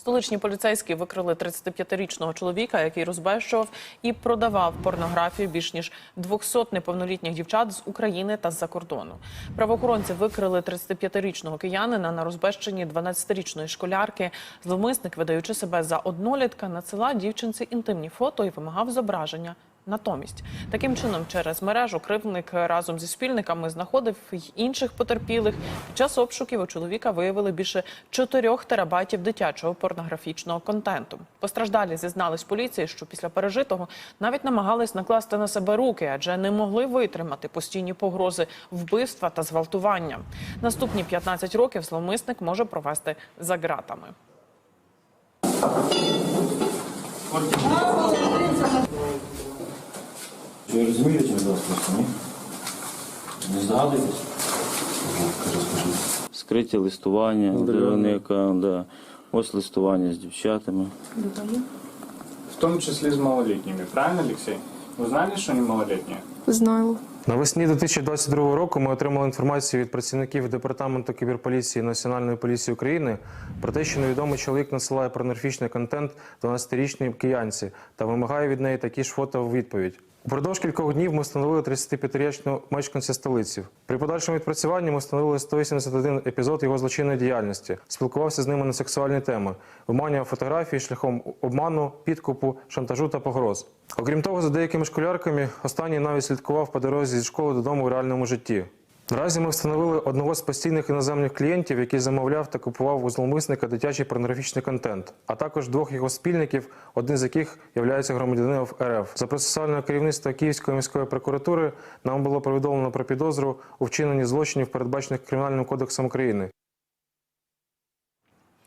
Столичні поліцейські викрили 35-річного чоловіка, який розбещував і продавав порнографію більш ніж 200 неповнолітніх дівчат з України та з-за кордону. Правоохоронці викрили 35-річного киянина на розбещенні 12-річної школярки. Зловмисник, видаючи себе за однолітка, надсилав дівчинці інтимні фото і вимагав зображення. Натомість таким чином, через мережу кривдник разом зі спільниками знаходив інших потерпілих. Під час обшуків у чоловіка виявили більше 4 терабайтів дитячого порнографічного контенту. Постраждалі зізнались поліції, що після пережитого навіть намагались накласти на себе руки, адже не могли витримати постійні погрози вбивства та зґвалтування. Наступні 15 років зловмисник може провести за ґратами. Ви розумієте, будь ласка, ні? Не здогадуєтесь? Скриті листування, дивника, да. ось листування з дівчатами. В том числе с малолетними, правильно, Алексей? Вы знали, что они малолетние? Знаю. Навесні 2022 року ми отримали інформацію від працівників департаменту кіберполіції Національної поліції України про те, що невідомий чоловік насилає порнографічний контент 12-річній киянці та вимагає від неї такі ж фото в відповідь. Упродовж кількох днів ми встановили 35-річну мешканця столиці. При подальшому відпрацюванні ми встановили 181 епізод його злочинної діяльності. Спілкувався з ними на сексуальні теми, виманював фотографії шляхом обману, підкупу, шантажу та погроз. Окрім того, за деякими школярками останній навіть слідкував по дорозі зі школи додому в реальному житті. Наразі ми встановили одного з постійних іноземних клієнтів, який замовляв та купував у зловмисника дитячий порнографічний контент, а також двох його спільників, один з яких є громадянином РФ. За процесуального керівництва Київської міської прокуратури нам було повідомлено про підозру у вчиненні злочинів, передбачених Кримінальним кодексом України.